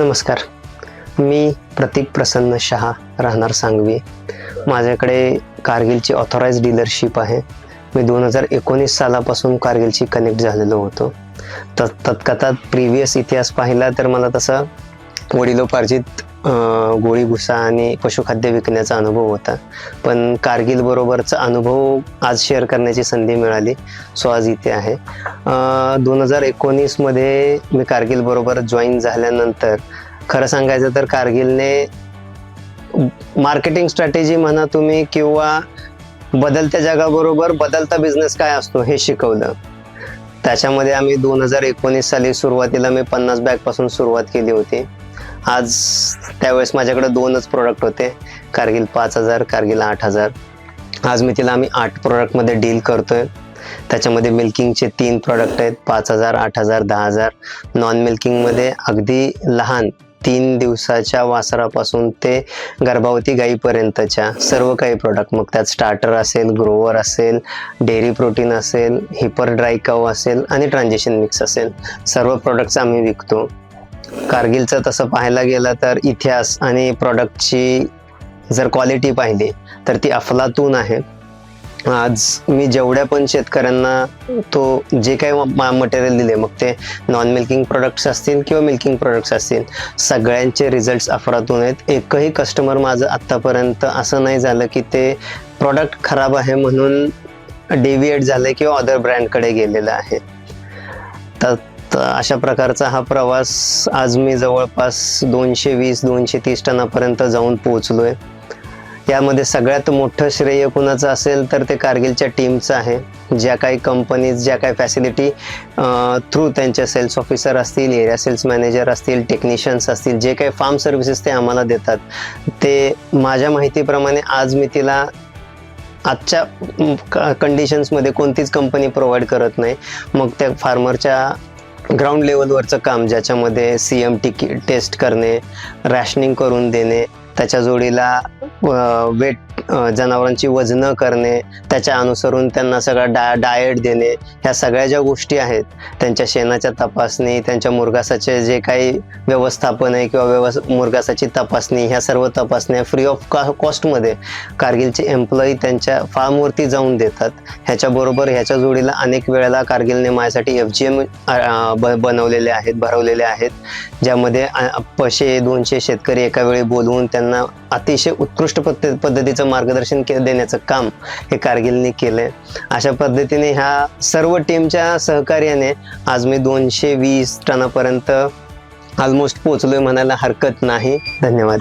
नमस्कार. मी प्रतीक प्रसन्न शहा राहणार सांगवी. माझ्याकडे कारगिलची ऑथोराईज डीलरशिप आहे. मी दोन हजार एकोणीस सालापासून कारगिलची कनेक्ट झालेलो होतो. तत् तत्कथात प्रिव्हियस इतिहास पाहिला तर मला तसा वडिलोपार्जित गोळी भुसा आणि पशुखाद्य विकण्याचा अनुभव होता. पण कारगिल बरोबरचा अनुभव आज शेअर करण्याची संधी मिळाली. सो आज इथे आहे. दोन हजार एकोणीसमध्ये मी कारगिल बरोबर जॉईन झाल्यानंतर खरं सांगायचं तर कारगिलने मार्केटिंग स्ट्रॅटेजी म्हणा तुम्ही किंवा बदलत्या जगाबरोबर बदलता बिझनेस काय असतो हे शिकवलं. त्याच्यामध्ये आम्ही दोन हजार एकोणीस साली सुरुवातीला मी पन्नास बॅगपासून सुरुवात केली होती. आज त्यावेळेस माझ्याकडे दोनच प्रोडक्ट होते. कारगिल पाच हजार कारगिल आठ हजार. आज मी तिला आम्ही आठ प्रोडक्टमध्ये डील करतोय. त्याच्यामध्ये मिल्किंगचे तीन प्रॉडक्ट आहेत. पाच हजार आठ हजार दहा हजार. नॉन मिल्किंगमध्ये अगदी लहान तीन दिवसाच्या वासरापासून ते गर्भवती गाईपर्यंतच्या सर्व काही प्रोडक्ट मग त्यात स्टार्टर असेल ग्रोवर असेल डेअरी प्रोटीन असेल हिपर ड्राय कव असेल आणि ट्रान्झेशन मिक्स असेल. सर्व प्रोडक्ट्स आम्ही विकतो. कारगिलचं तसं पाहायला गेलं तर इतिहास आणि प्रॉडक्टची जर क्वालिटी पाहिली तर ती अफलातून आहे. आज मी जेवढ्या पण शेतकऱ्यांना तो जे काही मटेरियल दिले मग ते नॉन मिल्किंग प्रोडक्ट्स असतील किंवा मिल्किंग प्रोडक्ट्स असतील सगळ्यांचे रिझल्ट्स अफरातून आहेत. एकही कस्टमर माझं आत्तापर्यंत असं नाही झालं की ते प्रॉडक्ट खराब आहे म्हणून डेव्हिएट झालं किंवा अदर ब्रँडकडे गेलेलं आहे. तर तर अशा प्रकारचा हा प्रवास आज मी जवळपास दोनशे वीस दोनशे तीस टनापर्यंत जाऊन पोहोचलोय. यामध्ये सगळ्यात मोठं श्रेय कुणाचं असेल तर ते कारगिलच्या टीमचं आहे. ज्या काही कंपनीज ज्या काही फॅसिलिटी थ्रू त्यांचे सेल्स ऑफिसर असतील एरिया सेल्स मॅनेजर असतील टेक्निशियन्स असतील जे काही फार्म सर्व्हिसेस ते आम्हाला देतात ते माझ्या माहितीप्रमाणे आज मी तिला आजच्या कंडिशन्समध्ये कोणतीच कंपनी प्रोव्हाइड करत नाही. मग त्या फार्मरच्या ग्राउंड लेवलवरचं काम ज्याच्यामध्ये सी एम टी टेस्ट करणे रॅशनिंग करून देणे त्याच्या जोडीला वेट जनावरांची वजनं करणे त्याच्या अनुसरून त्यांना सगळा डा डाएट देणे ह्या सगळ्या ज्या गोष्टी आहेत त्यांच्या शेणाच्या तपासणी त्यांच्या मुरगासाचे जे काही व्यवस्थापन आहे किंवा व्यवस मुरगासाची तपासणी ह्या सर्व तपासण्या फ्री ऑफ का कॉस्टमध्ये कारगिलचे एम्प्लॉई त्यांच्या फार्मवरती जाऊन देतात. ह्याच्याबरोबर ह्याच्या जोडीला अनेक वेळेला कारगिलने माझ्यासाठी एफ जी एम बनवलेले आहेत भरवलेले आहेत ज्यामध्ये पैसे दोनशे शेतकरी एका वेळी बोलवून त्यांना अतिशय उत्कृष्ट पद्धतीचं मार्गदर्शन के देण्याचं काम हे कारगिलने केलंय. अशा पद्धतीने ह्या सर्व टीमच्या सहकार्याने आज मी दोनशे वीस टनापर्यंत ऑलमोस्ट पोचलोय म्हणायला हरकत नाही. धन्यवाद.